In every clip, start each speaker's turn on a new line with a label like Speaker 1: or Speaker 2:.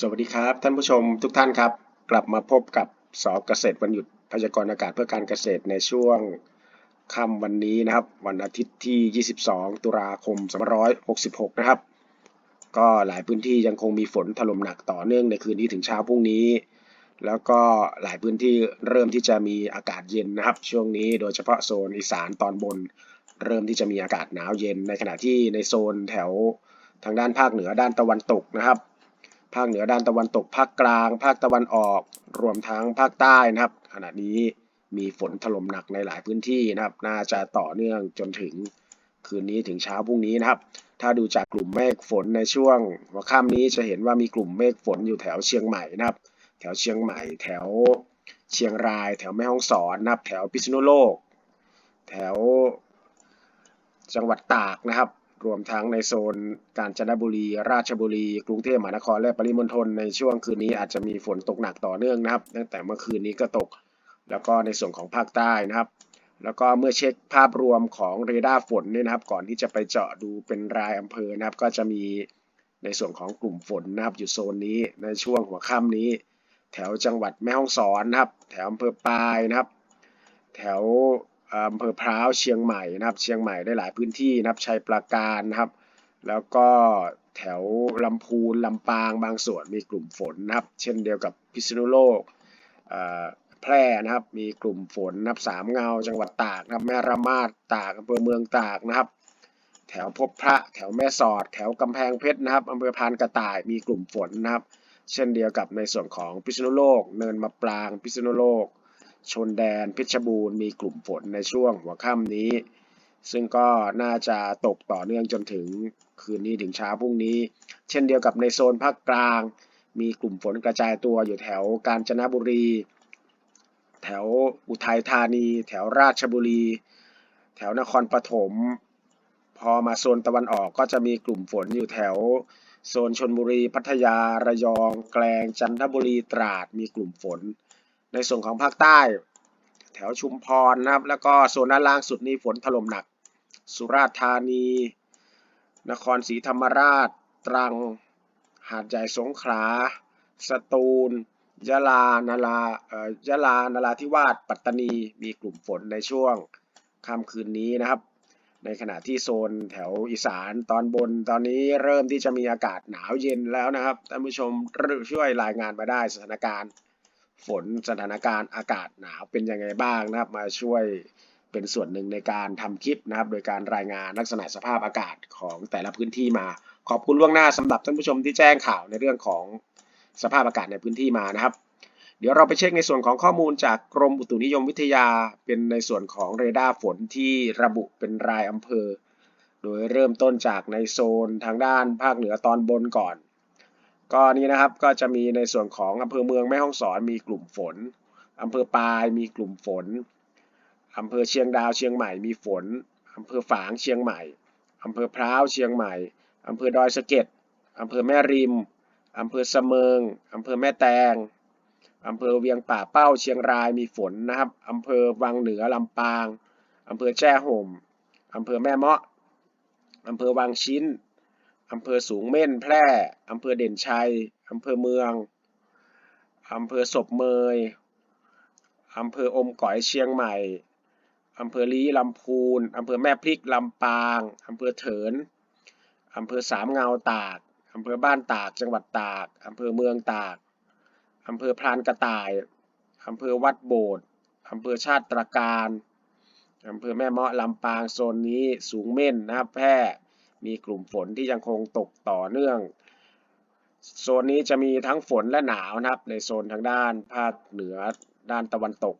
Speaker 1: สวัสดีครับท่านผู้ชมทุกท่านครับ กลับมาพบกับสอบเกษตรวันหยุดพยากรณ์อากาศเพื่อการเกษตรในช่วงค่ำวันนี้นะครับ วันอาทิตย์ที่ 22 ตุลาคม 2566 นะครับ ก็หลายพื้นที่ยังคงมีฝนถล่มหนักต่อเนื่องในคืนนี้ถึงเช้าพรุ่งนี้ แล้วก็หลายพื้นที่เริ่มที่จะมีอากาศเย็นนะครับ ช่วงนี้โดยเฉพาะโซนอีสานตอนบน เริ่มที่จะมีอากาศหนาวเย็น ในขณะที่ในโซนแถวทางด้านภาคเหนือด้านตะวันตกนะครับ ภาคเหนือด้านตะวันตก ภาคกลาง ภาคตะวันออก รวมทั้งภาคใต้นะครับ ขณะนี้มีฝนถล่มหนักในหลายพื้นที่นะครับ น่าจะต่อเนื่องจนถึงคืนนี้ถึงเช้าพรุ่งนี้นะครับ ถ้าดูจากกลุ่มเมฆฝนในช่วงหัวค่ำนี้จะเห็นว่ามีกลุ่มเมฆฝนอยู่แถวเชียงใหม่นะครับ แถวเชียงใหม่ แถวเชียงราย แถวแม่ฮ่องสอนนะครับ แถวพิษณุโลก แถวจังหวัดตากนะครับ รวมทั้งในโซนกาญจนบุรี ราชบุรี กรุงเทพมหานครและปริมณฑลในช่วงคืนนี้อาจจะมีฝนตกหนักต่อเนื่องนะครับตั้งแต่เมื่อคืนนี้ก็ตก แล้วก็ในส่วนของภาคใต้นะครับ แล้วก็เมื่อเช็คภาพรวมของเรดาร์ฝนเนี่ยนะครับ ก่อนที่จะไปเจาะดูเป็นรายอำเภอนะครับ ก็จะมีในส่วนของกลุ่มฝนนะครับ อยู่โซนนี้ในช่วงหัวค่ำนี้ แถวจังหวัดแม่ฮ่องสอนนะครับ แถวอำเภอปายนะครับ แถว อำเภอพร้าวเชียงใหม่นะครับ เชียงใหม่ได้หลายพื้นที่นะครับชัยปราการนะครับ แล้วก็แถวลำพูนลำปางบางส่วนมีกลุ่มฝนนะครับ เช่นเดียวกับพิษณุโลกแพร่นะครับ มีกลุ่มฝนนะครับสามเงาจังหวัดตากนะครับแม่ระมาดตากอำเภอเมืองตากนะครับ แถวพบพระแถวแม่สอด แถวกำแพงเพชรนะครับอำเภอพานกระต่ายมีกลุ่มฝนนะครับ เช่นเดียวกับในส่วนของพิษณุโลก เนินมะปรางพิษณุโลก ชนแดนเพชรบูรณ์มีกลุ่มฝนในช่วงหัวค่ำนี้ ซึ่งก็น่าจะตกต่อเนื่องจนถึงคืนนี้ถึงเช้าพรุ่งนี้ เช่นเดียวกับในโซนภาคกลาง มีกลุ่มฝนกระจายตัวอยู่แถวกาญจนบุรี แถวอุทัยธานี แถวราชบุรี แถวนครปฐมพอมาโซนตะวันออกก็จะมีกลุ่มฝนอยู่แถวโซนชนบุรี พัทยา ระยอง แกลง จันทบุรี ตราด มีกลุ่มฝน ในส่วนของภาคใต้ แถวชุมพรนะครับ แล้วก็โซนด้านล่างสุดนี้ฝนถล่มหนัก สุราษฎร์ธานี นครศรีธรรมราช ตรัง หาดใหญ่สงขลา สตูล ยะลานาราเอ่อยะลานราธิวาส ปัตตานี มีกลุ่มฝนในช่วงค่ำคืนนี้นะครับ ในขณะที่โซนแถวอีสานตอนบนตอนนี้เริ่มที่จะมีอากาศหนาวเย็นแล้วนะครับท่านผู้ชมช่วยรายงานมาได้สถานการณ์ ฝนสถานการณ์อากาศหนาวเป็นยังไงบ้างนะครับ มาช่วยเป็นส่วนหนึ่งในการทำคลิปนะครับ โดยการรายงานลักษณะสภาพอากาศของแต่ละพื้นที่มา ขอบคุณล่วงหน้าสำหรับท่านผู้ชมที่แจ้งข่าวในเรื่องของสภาพอากาศในพื้นที่มานะครับเดี๋ยวเราไปเช็คในส่วนของข้อมูลจากกรมอุตุนิยมวิทยาเป็นในส่วนของเรดาร์ฝนที่ระบุเป็นรายอำเภอ โดยเริ่มต้นจากในโซนทางด้านภาคเหนือตอนบนก่อน ก็นี้นะครับก็จะมีในส่วนของอำเภอเมืองแม่ฮ่องสอนมีกลุ่มฝนอำเภอปายมีกลุ่มฝนอำเภอเชียงดาวเชียงใหม่มีฝนอำเภอฝางเชียงใหม่อำเภอพร้าวเชียงใหม่อำเภอดอยสะเก็ดอำเภอแม่ริมอำเภอเสมิงอำเภอแม่แตงอำเภอเวียงป่าเป้าเชียงรายมีฝนนะครับอำเภอวังเหนือลำปางอำเภอแจ้ห่มอำเภอแม่เมาะอำเภอวังชิ้น อำเภอสูงเม่นแพร่อำเภอเด่นชัยอำเภอเมืองอำเภอศพเมยอำเภออมก๋อยเชียงใหม่อำเภอลี้ลำพูนอำเภอแม่พริกลำปางอำเภอเถินอำเภอสามเงาตากอำเภอบ้านตากจังหวัดตากอำเภอเมืองตากอำเภอพรานกระต่ายอำเภอวัดโบดอำเภอชาติตรการอำเภอแม่เมาะลำปางโซนนี้สูงเม่นนะครับแพร่ มีกลุ่มฝนที่ยังคงตกต่อเนื่อง โซนนี้จะมีทั้งฝนและหนาวนะครับ ในโซนทางด้านภาคเหนือด้านตะวันตก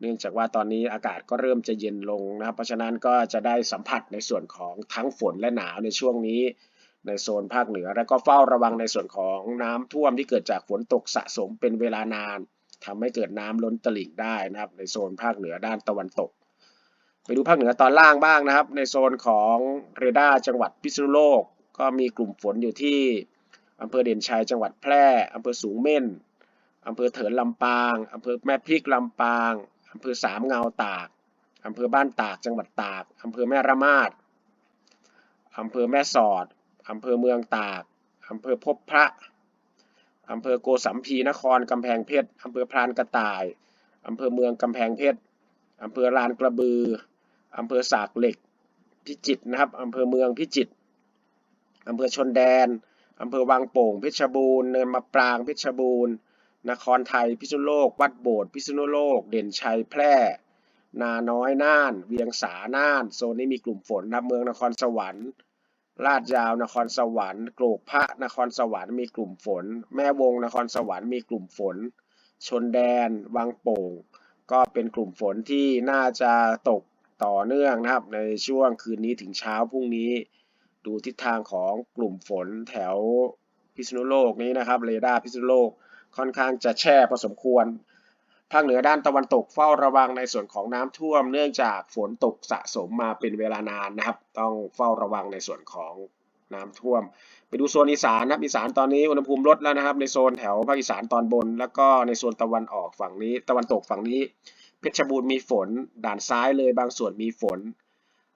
Speaker 1: เนื่องจากว่าตอนนี้อากาศก็เริ่มจะเย็นลงนะครับ เพราะฉะนั้นก็จะได้สัมผัสในส่วนของทั้งฝนและหนาวในช่วงนี้ ในโซนภาคเหนือ และก็เฝ้าระวังในส่วนของน้ำท่วมที่เกิดจากฝนตกสะสมเป็นเวลานานทำให้เกิดน้ำล้นตลิ่งได้นะครับ ในโซนภาคเหนือด้านตะวันตก ไปดูภาคเหนือตอนล่างบ้างนะครับ ในโซนของเรดาร์จังหวัดพิษณุโลก ก็มีกลุ่มฝนอยู่ที่อำเภอเด่นชัยจังหวัดแพร่อำเภอสูงเม่นอำเภอเถินลำปางอำเภอแม่พริกลำปางอำเภอสามเงาตากอำเภอบ้านตากจังหวัดตากอำเภอแม่ระมาดอำเภอแม่สอดอำเภอเมืองตากอำเภอพบพระอำเภอโกสัมพีนครกำแพงเพชรอำเภอพรานกระต่ายอำเภอเมืองกำแพงเพชรอำเภอลานกระบือ อำเภอสากเหล็กพิจิตรนะครับอำเภอเมืองพิจิตรอำเภอชนแดนอำเภอวังโป่งเพชรบูรณ์เนินมะปรางเพชรบูรณ์ นครไทยพิษณุโลก วัดโบสถ์พิษณุโลก เด่นชัยแพร่ นาน้อยน่าน เวียงสาน่านโซนนี้มีกลุ่มฝนนับเมืองนครสวรรค์ลาดยาวนครสวรรค์โกรกพระนครสวรรค์มีกลุ่มฝน แม่วงนครสวรรค์มีกลุ่มฝน ชนแดน วังโป่ง ก็เป็นกลุ่มฝนที่น่าจะตก ต่อเนื่องนะครับในช่วงคืนนี้ถึงเช้าพรุ่งนี้ ดูทิศทางของกลุ่มฝนแถวพิษณุโลกนี้นะครับเรดาร์พิษณุโลกค่อนข้างจะแช่พอสมควรภาคเหนือด้านตะวันตกเฝ้าระวังในส่วนของน้ำท่วม เนื่องจากฝนตกสะสมมาเป็นเวลานานนะครับ ต้องเฝ้าระวังในส่วนของน้ำท่วม ไปดูโซนอีสานนะครับอีสานตอนนี้อุณหภูมิลดแล้วนะครับ ในโซนแถวภาคอีสานตอนบน แล้วก็ในโซนตะวันออกฝั่งนี้ ตะวันตกฝั่งนี้ เพชรบูรณ์มีฝน ด่านซ้ายเลยบางส่วนมีฝน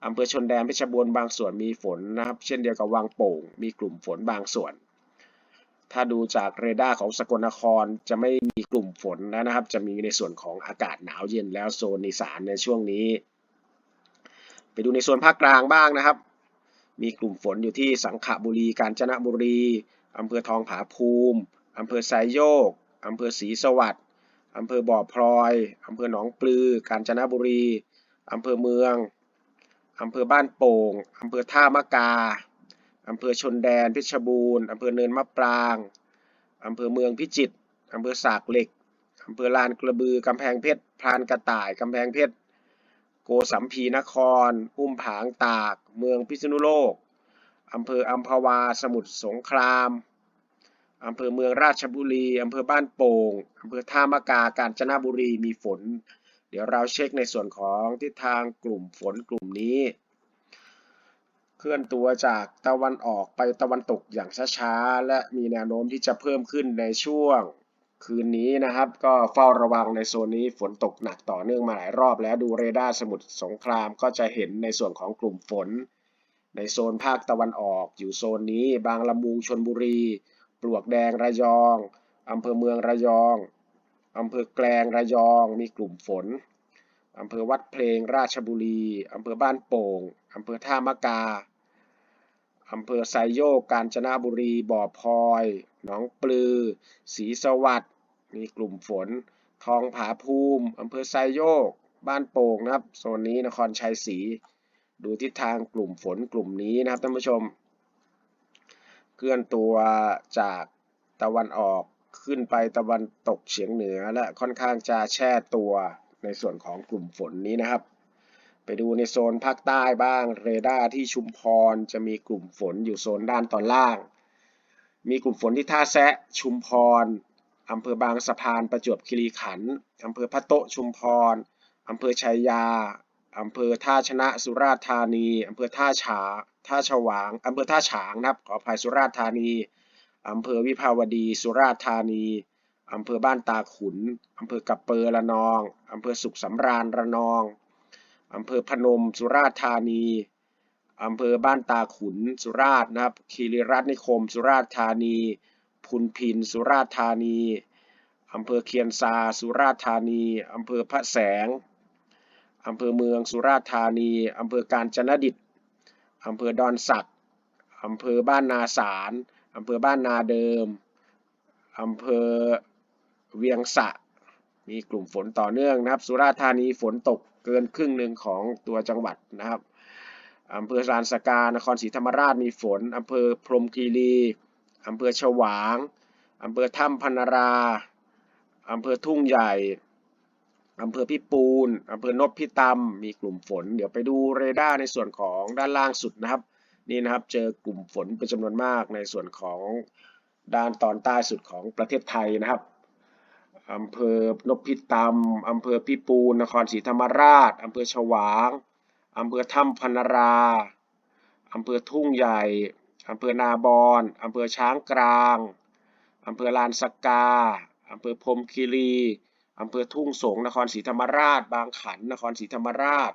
Speaker 1: อำเภอชนแดนเพชรบูรณ์บางส่วนมีฝนนะครับ เช่นเดียวกับวังโป่ง มีกลุ่มฝนบางส่วน ถ้าดูจากเรดาร์ของสกลนครจะไม่มีกลุ่มฝนแล้วนะครับ จะมีในส่วนของอากาศหนาวเย็นแล้วโซนอีสานในช่วงนี้ ไปดูในโซนภาคกลางบ้างนะครับ มีกลุ่มฝนอยู่ที่สังขบุรี กาญจนบุรีอำเภอทองผาภูมิอำเภอไซโยกอำเภอศรีสวัสดิ์ อำเภอบ่อพลอยอำเภอหนองปลือ กาญจนบุรีอำเภอเมืองอำเภอบ้านโป่งอำเภอท่ามะกาอำเภอชนแดนเพชรบูรณ์อำเภอเนินมะปรางอำเภอเมืองพิจิตรอำเภอสากเหล็กอำเภอลานกระบือกำแพงเพชรพรานกระต่ายกำแพงเพชรโกสัมพีนคร อุ้มผางตาก เมืองพิษณุโลกอำเภออัมพวาสมุทรสงคราม อำเภอเมืองราชบุรี อำเภอบ้านโป่ง อำเภอท่ามะกา กาญจนบุรีมีฝน เดี๋ยวเราเช็คในส่วนของทิศทางกลุ่มฝนกลุ่มนี้ เคลื่อนตัวจากตะวันออกไปตะวันตกอย่างช้าๆ และมีแนวโน้มที่จะเพิ่มขึ้นในช่วงคืนนี้นะครับ ก็เฝ้าระวังในโซนนี้ฝนตกหนักต่อเนื่องมาหลายรอบแล้วดูเรดาร์สมุทรสงครามก็จะเห็นในส่วนของกลุ่มฝน ในโซนภาคตะวันออกอยู่โซนนี้ บางละมุงชนบุรี ปลวกแดงระยองอำเภอเมืองระยองอำเภอแกลงระยองมีกลุ่มฝนอำเภอวัดเพลงราชบุรีอำเภอบ้านโป่งอำเภอท่ามะกาอำเภอไซโยกกาญจนบุรี บ่อพลอย หนองปลือ ศรีสวัสดิ์มีกลุ่มฝน ทองผาภูมิอำเภอไซโยก บ้านโป่งนะครับ โซนนี้นครชัยศรี ดูทิศทางกลุ่มฝนกลุ่มนี้นะครับท่านผู้ชม เคลื่อนตัวจากตะวันออกขึ้นไปตะวันตกเฉียงเหนือและค่อนข้างจะแช่ตัวในส่วนของกลุ่มฝนนี้นะครับ ไปดูในโซนภาคใต้บ้างเรดาร์ที่ชุมพรจะมีกลุ่มฝนอยู่โซนด้านตอนล่าง มีกลุ่มฝนที่ท่าแซะชุมพรอำเภอบางสะพานประจวบคีรีขันธ์อำเภอพะโตชุมพรอำเภอชัยยา อำเภอท่าชนะสุราษฎร์ธานีอำเภอท่าฉาท่าฉวางอำเภอท่าฉางนะครับขออภัยสุราษฎร์ธานีอำเภอวิภาวดีสุราษฎร์ธานีอำเภอบ้านตาขุนอำเภอกับเปอร์ระนองอำเภอสุขสำราญระนองอำเภอพนมสุราษฎร์ธานีอำเภอบ้านตาขุนสุราษฎร์นะครับคีรีรัตนิคม สุราษฎร์ธานี พุนพินสุราษฎร์ธานีอำเภอเคียนซา สุราษฎร์ธานีอำเภอพระแสง อำเภอเมืองสุราษฎร์ธานี อำเภอกาญจนดิตอำเภอดอนสักอำเภอบ้านนาสารอำเภอบ้านนาเดิมอำเภอเวียงสะ มีกลุ่มฝนต่อเนื่องนะครับ สุราษฎร์ธานีฝนตกเกินครึ่งหนึ่งของตัวจังหวัดนะครับอำเภอสานสกา นครศรีธรรมราชมีฝนอำเภอพรมคีรีอำเภอฉวางอำเภอถ้ำพนราอำเภอทุ่งใหญ่ อำเภอพิปูนอำเภอนพิตำมีกลุ่มฝน เดี๋ยวไปดูเรดาร์ในส่วนของด้านล่างสุดนะครับ นี่นะครับเจอกลุ่มฝนเป็นจำนวนมากในส่วนของด้านตอนใต้สุดของประเทศไทยนะครับอำเภอนพิตำอำเภอพิปูน นครศรีธรรมราชอำเภอฉวางอำเภอถ้ำพนราอำเภอทุ่งใหญ่อำเภอนาบอนอำเภอช้างกลางอำเภอลานสกาอำเภอพรมคีรี อำเภอทุ่งสง นครศรีธรรมราช บางขัน นครศรีธรรมราช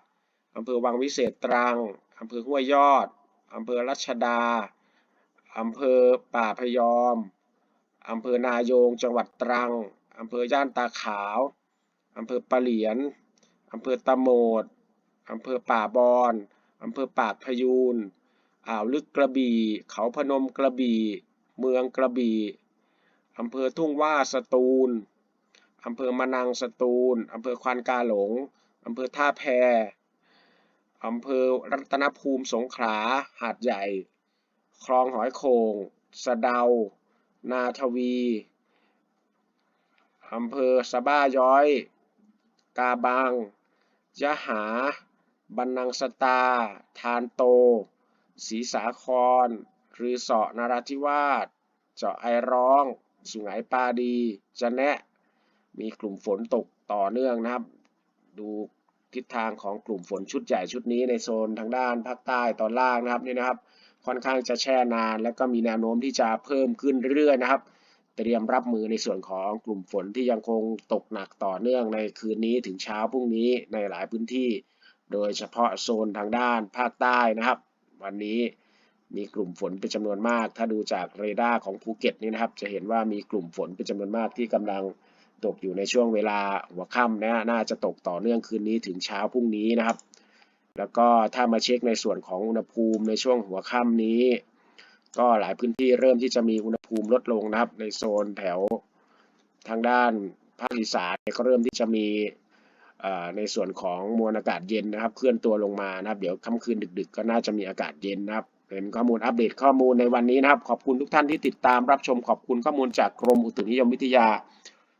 Speaker 1: อำเภอวังวิเศษตรัง อำเภอห้วยยอด อำเภอรัชดา อำเภอป่าพยอม อำเภอนายง จังหวัดตรัง อำเภอย่านตาขาว อำเภอปะเหลียน อำเภอตะโมด อำเภอป่าบอนอำเภอปากพยูน อ่าวลึกกระบี่ เขาพนมกระบี่ เมืองกระบี่ อำเภอทุ่งว่าสตูล อำเภอมะนังสตูลอำเภอควานกาหลงอำเภอท่าแพอำเภอรัตนภูมิสงขลาหาดใหญ่ คลองหอยโขงสะเดา นาทวีอำเภอสะบ้าย้อย กาบัง ยะหา บันนังสตา ทานโต ศรีสาคร รือเสาะนราธิวาส เจาะไอร้อง สุไหงปาดี จะแนะ มีกลุ่มฝนตกต่อเนื่องนะครับ ดูทิศทางของกลุ่มฝนชุดใหญ่ชุดนี้ในโซนทางด้านภาคใต้ตอนล่างนะครับนี่นะครับ ค่อนข้างจะแช่นาน และก็มีแนวโน้มที่จะเพิ่มขึ้นเรื่อยๆนะครับ เตรียมรับมือในส่วนของกลุ่มฝนที่ยังคงตกหนักต่อเนื่องในคืนนี้ถึงเช้าพรุ่งนี้ในหลายพื้นที่ โดยเฉพาะโซนทางด้านภาคใต้นะครับ วันนี้มีกลุ่มฝนเป็นจำนวนมาก ถ้าดูจากเรดาร์ของภูเก็ตนี่นะครับ จะเห็นว่ามีกลุ่มฝนเป็นจำนวนมากที่กำลัง ตกอยู่ในช่วงเวลาหัวค่ำนะน่าจะตกต่อเนื่องคืนนี้ถึงเช้าพรุ่งนี้นะครับ แล้วก็ถ้ามาเช็คในส่วนของอุณหภูมิในช่วงหัวค่ำนี้ ก็หลายพื้นที่เริ่มที่จะมีอุณหภูมิลดลงนะครับ ในโซนแถวทางด้านภาคอีสานก็เริ่มที่จะมีในส่วนของมวลอากาศเย็นนะครับ เคลื่อนตัวลงมานะครับ เดี๋ยวค่ำคืนดึก ๆ ก็น่าจะมีอากาศเย็นนะครับเป็นข้อมูลอัปเดตข้อมูลในวันนี้นะครับ ขอบคุณทุกท่านที่ติดตามรับชมขอบคุณข้อมูลจากกรมอุตุนิยมวิทยา